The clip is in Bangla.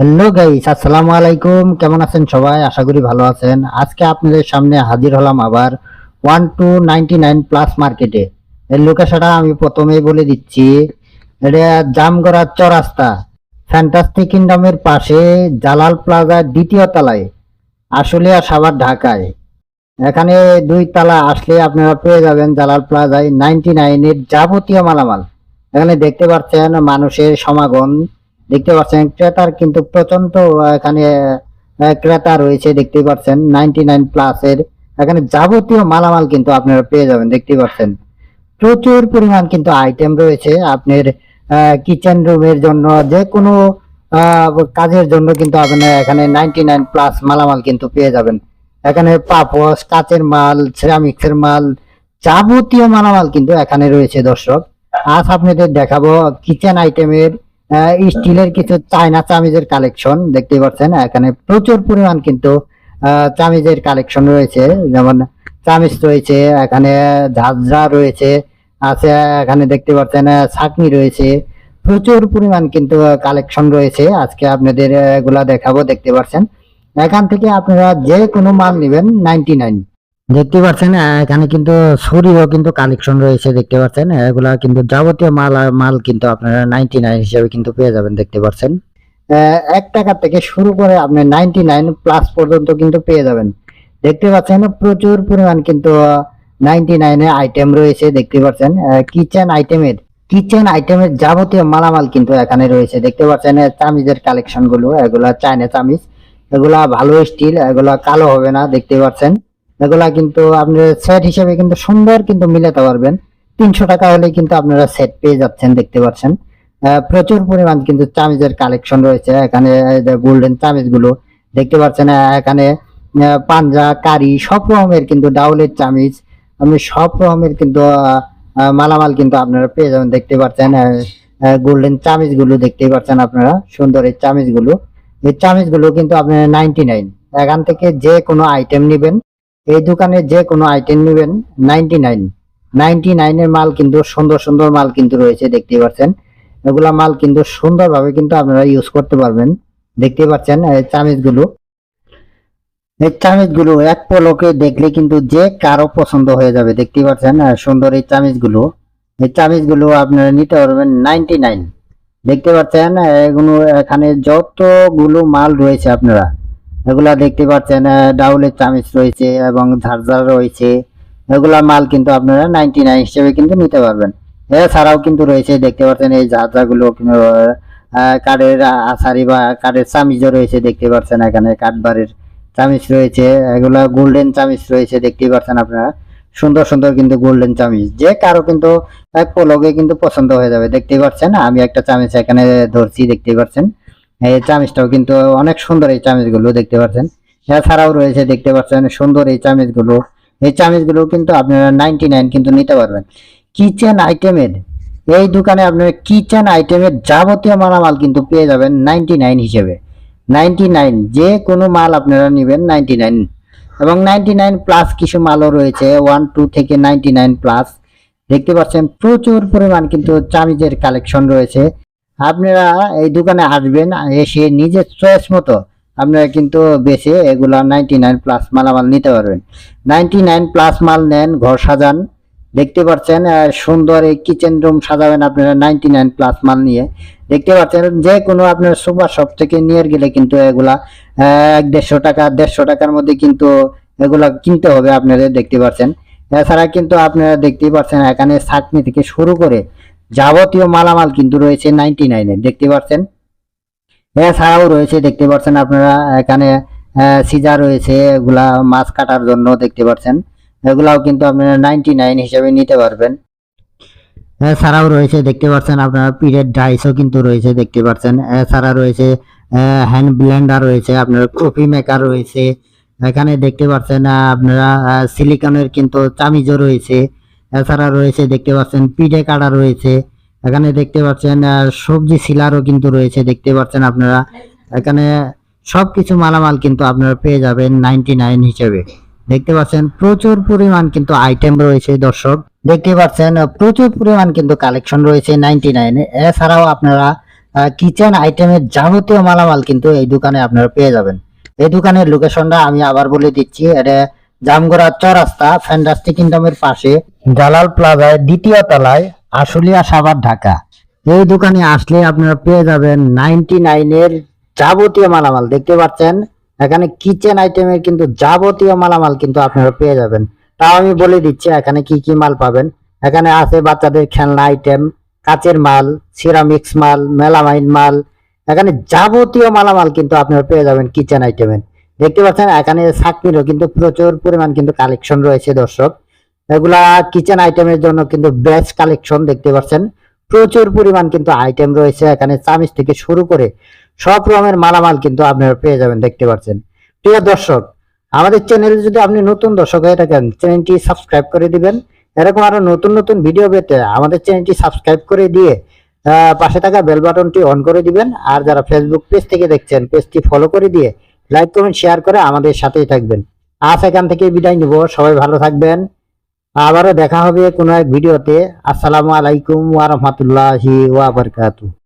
হ্যালো গাইস আসসালামু আলাইকুম কেমন আছেন সবাই? আশা করি ভালো আছেন। আজকে আপনাদের সামনে হাজির হলাম আবার one two ninety nine plus মার্কেটে। এর লোকেশনটা আমি প্রথমেই বলে দিচ্ছি। এটা জামগড়া চরাস্তা। ফ্যান্টাস্টিক কিংডমের পাশে জালাল প্লাজা দ্বিতীয় তলায়, আশুলিয়া সাভার ঢাকায়। এখানে দুই তলা আসলে আপনারা পেয়ে যাবেন জালাল প্লাজায় নাইনটি নাইনের যাবতীয় মালামাল। এখানে দেখতে পাচ্ছেন মানুষের সমাগম। দেখতে পাচ্ছেন, ক্রেতার কিন্তু প্রচণ্ড এখানে ক্রেতা রয়েছে দেখতে পাচ্ছেন নাইনটি নাইন প্লাস এর এখানে যাবতীয় মালামাল কিন্তু আপনারা পেয়ে যাবেন দেখতে পাচ্ছেন। প্রচুর পরিমাণ কিন্তু আইটেম রয়েছে আপনার কিচেন রুমের জন্য যে কোনো কাজের জন্য কিন্তু আপনার এখানে নাইনটি নাইন প্লাস মালামাল কিন্তু পেয়ে যাবেন। এখানে পাপস কাচের মাল সিরামিক্সের মাল, যাবতীয় মালামাল কিন্তু এখানে রয়েছে, দর্শক। আজ আপনাদের দেখাবো কিচেন আইটেমের স্টিলের কিছু চায়না চামিজের কালেকশন দেখতে পাচ্ছেন, এখানে প্রচুর পরিমাণ কিন্তু চামিজের কালেকশন রয়েছে, যেমন চামিজ রয়েছে, এখানে ঝাঁঝরা রয়েছে, আছে, এখানে দেখতে পাচ্ছেন ছাকনি রয়েছে, প্রচুর পরিমাণ কিন্তু কালেকশন রয়েছে, আজকে আপনাদের এগুলা দেখাবো, দেখতে পাচ্ছেন। এখান থেকে আপনারা যে কোনো মাল নেবেন নাইনটি নাইন দেখতে পাচ্ছেন এখানে কিন্তু ছুরিও কিন্তু কালেকশন রয়েছে, দেখতে পাচ্ছেন। এগুলা কিন্তু যাবতীয় মাল মাল কিন্তু আপনারা নাইনটি নাইন হিসেবে কিন্তু পেয়ে যাবেন, দেখতে পাচ্ছেন। এক টাকা থেকে শুরু করে আপনি নাইনটি নাইন প্লাস পর্যন্ত কিন্তু পেয়ে যাবেন। দেখতে পাচ্ছেন, প্রচুর পরিমাণ কিন্তু নাইনটি নাইনের আইটেম রয়েছে, দেখতে পাচ্ছেন। কিচেন আইটেমের কিচেন আইটেমের যাবতীয় মালামাল কিন্তু এখানে রয়েছে, দেখতে পাচ্ছেন চামিজের কালেকশনগুলো, এগুলা চায়না চামিজ। এগুলা ভালো স্টিল এগুলা কালো হবে না, দেখতে পাচ্ছেন। এগুলা কিন্তু আপনার সেট হিসেবে কিন্তু সুন্দর কিন্তু মিলাতে পারবেন। তিনশো টাকা হলে কিন্তু আপনারা সেট পেয়ে যাচ্ছেন, দেখতে পাচ্ছেন। প্রচুর পরিমাণ কিন্তু চামিজের কালেকশন রয়েছে। এখানে গোল্ডেন চামিজগুলো দেখতে পাচ্ছেন এখানে পাঞ্জা, কারি, সব রকমের কিন্তু ডাউলের চামিজ। আপনি সব রকমের কিন্তু মালামাল কিন্তু আপনারা পেয়ে যাবেন, দেখতে পাচ্ছেন। গোল্ডেন চামিজগুলো দেখতে পাচ্ছেন আপনারা, সুন্দর এই চামিজগুলো এই চামিজগুলো কিন্তু আপনারা নাইনটি নাইন এখান থেকে যে কোনো আইটেম নেবেন। এই দোকানে যে কোনো আইটেম নেবেন নাইনটি নাইন নাইনটি নাইনের মাল কিন্তু সুন্দর সুন্দর মাল কিন্তু রয়েছে দেখতে পাচ্ছেন। এগুলা মাল কিন্তু সুন্দরভাবে কিন্তু আপনারা ইউজ করতে পারবেন। দেখতে পাচ্ছেন, এই চামিজগুলো এই চামিজগুলো এক পলকে দেখলে কিন্তু যে কারও পছন্দ হয়ে যাবে দেখতে পাচ্ছেন সুন্দর এই চামিজগুলো এই চামিজগুলো আপনারা নিতে পারবেন নাইনটি নাইন দেখতে পাচ্ছেন, এগুলো এখানে যতগুলো মাল রয়েছে আপনারা এগুলা দেখতে পাচ্ছেন ডাউলের চামিচ রয়েছে এবং ঝারঝার রয়েছে। এগুলা মাল কিন্তু আপনারা নাইনটি নাইন হিসেবে কিন্তু নিতে পারবেন। এছাড়াও কিন্তু রয়েছে, দেখতে পাচ্ছেন এই ঝারঝাগুলো কিন্তু কাঠের আসারি বা কাঠের চামিচও রয়েছে, দেখতে পাচ্ছেন এখানে কাঠবারের চামিচ রয়েছে। এগুলা গোল্ডেন চামিচ রয়েছে, দেখতে পাচ্ছেন আপনারা। সুন্দর সুন্দর কিন্তু গোল্ডেন চামিচ। যে কারও কিন্তু এক পলকে কিন্তু পছন্দ হয়ে যাবে। দেখতে পাচ্ছেন, আমি একটা চামিচ এখানে ধরছি, দেখতে পাচ্ছেন। এই চামিচটাও কিন্তু অনেক সুন্দর এই চামিচগুলো দেখতে পাচ্ছেন। এছাড়াও রয়েছে দেখতে পাচ্ছেন সুন্দর এই চামিচগুলো। এই চামিচগুলো কিন্তু আপনারা নাইনটি নাইন কিন্তু নিতে পারবেন। কিচেন আইটেমের, এই দোকানে আপনার কিচেন আইটেমের যাবতীয় মালামাল কিন্তু পেয়ে যাবেন নাইনটি নাইন হিসেবে। নাইনটি নাইন যে কোনো মাল আপনারা নেবেন নাইনটি নাইন এবং নাইনটি নাইন প্লাস কিছু মালও রয়েছে ওয়ান টু থেকে নাইনটি নাইন প্লাস দেখতে পাচ্ছেন প্রচুর পরিমাণ কিন্তু চামিজের কালেকশন রয়েছে। আপনারা এই দোকানে আসবেন, এসে নিজের চয়েস মতো আপনারা কিন্তু বেছে এগুলা নাইনটি নাইন প্লাস মালামাল নিতে পারবেন। নাইনটি নাইন প্লাস মাল নেন, ঘর সাজান, দেখতে পাচ্ছেন সুন্দর এই কিচেন রুম সাজাবেন আপনারা নাইনটি নাইন প্লাস মাল নিয়ে। দেখতে পাচ্ছেন, যে কোনো আপনার সুপার শপ থেকে নিয়ে গেলে কিন্তু এগুলা এক দেড়শো টাকা, দেড়শো টাকার মধ্যে কিন্তু এগুলা কিনতে হবে আপনাদের, দেখতে পাচ্ছেন। এছাড়া কিন্তু আপনারা দেখতেই পাচ্ছেন, এখানে ছাকনি থেকে শুরু করে যাবতীয় মালামাল কিন্তু রয়েছে নাইনটি নাইনে দেখতে পাচ্ছেন এছাড়াও রয়েছে, দেখতে পাচ্ছেন আপনারা, এখানে সিজা রয়েছে, এগুলা মাছ কাটার জন্য দেখতে পাচ্ছেন এগুলাও কিন্তু আপনারা নাইনটি নাইন হিসেবে নিতে পারবেন। এছাড়াও রয়েছে, দেখতে পাচ্ছেন আপনারা পিরিয়ড ডাইসও কিন্তু রয়েছে, দেখতে পাচ্ছেন এছাড়া রয়েছে হ্যান্ড ব্লেন্ডার রয়েছে, আপনার কফি মেকার রয়েছে। এখানে দেখতে পাচ্ছেন আপনারা সিলিকনের কিন্তু চামিজও রয়েছে। এছাড়া রয়েছে, দেখতে পাচ্ছেন পিঠে কাটা রয়েছে। এখানে দেখতে পাচ্ছেন সবজি সিলারও কিন্তু রয়েছে, দেখতে পাচ্ছেন আপনারা। এখানে সবকিছু মালামাল কিন্তু আপনারা পেয়ে যাবেন নাইনটি নাইন হিসেবে। দেখতে পাচ্ছেন, প্রচুর পরিমাণ কিন্তু আইটেম রয়েছে, দর্শক। দেখতে পাচ্ছেন, প্রচুর পরিমাণ কিন্তু কালেকশন রয়েছে নাইনটি নাইনে এছাড়াও আপনারা কিচেন আইটেমের যাবতীয় মালামাল কিন্তু এই দোকানে আপনারা পেয়ে যাবেন। এই দোকানের লোকেশনটা আমি আবার বলে দিচ্ছি, এটা জামগড়া চৌরাস্তা ফ্যান্টাস্টিক ইনকামের পাশে, জালাল প্লাজায় দ্বিতীয় তলায়। আশুলিয়া সাভার, ঢাকা। এই দোকানে আসলে আপনারা পেয়ে যাবেন নাইনটি নাইনের যাবতীয় মালামাল, দেখতে পাচ্ছেন? এখানে কিচেন আইটেমের কিন্তু যাবতীয় মালামাল কিন্তু আপনারা পেয়ে যাবেন। তাও আমি বলে দিচ্ছি, এখানে কি কি মাল পাবেন? এখানে আছে বাচ্চাদের খেলনা আইটেম কাচের মাল সিরামিক্স মাল মেলামাইন মাল। এখানে যাবতীয় মালামাল কিন্তু আপনারা পেয়ে যাবেন কিচেন আইটেমের দেখতে পাচ্ছেন, এখানে সাকনিরও কিন্তু প্রচুর পরিমাণ কিন্তু কালেকশন রয়েছে, দর্শক। এগুলা কিচেন আইটেমের জন্য কিন্তু বেস্ট কালেকশন দেখতে পাচ্ছেন। প্রচুর পরিমাণ কিন্তু আইটেম রয়েছে। এখানে চামিচ থেকে শুরু করে সব রকমের মালামাল কিন্তু আপনারা পেয়ে যাবেন দেখতে পাচ্ছেন। প্রিয় দর্শক, আমাদের চ্যানেলে যদি আপনি নতুন দর্শক হয়ে থাকেন চ্যানেলটি সাবস্ক্রাইব করে দিবেন। এরকম আরও নতুন নতুন ভিডিও পেতে আমাদের চ্যানেলটি সাবস্ক্রাইব করে দিয়ে পাশে থাকা বেল বাটনটি অন করে দিবেন। আর যারা ফেসবুক পেজ থেকে দেখছেন পেজটি ফলো করে দিয়ে লাইক কমেন্ট শেয়ার করে আমাদের সাথেই থাকবেন। আজ এখান থেকে বিদায় নিব। সবাই ভালো থাকবেন। আবারও দেখা হবে কোনো এক ভিডিওতে। আসসালামু আলাইকুম ওয়া বারাকাতুহু।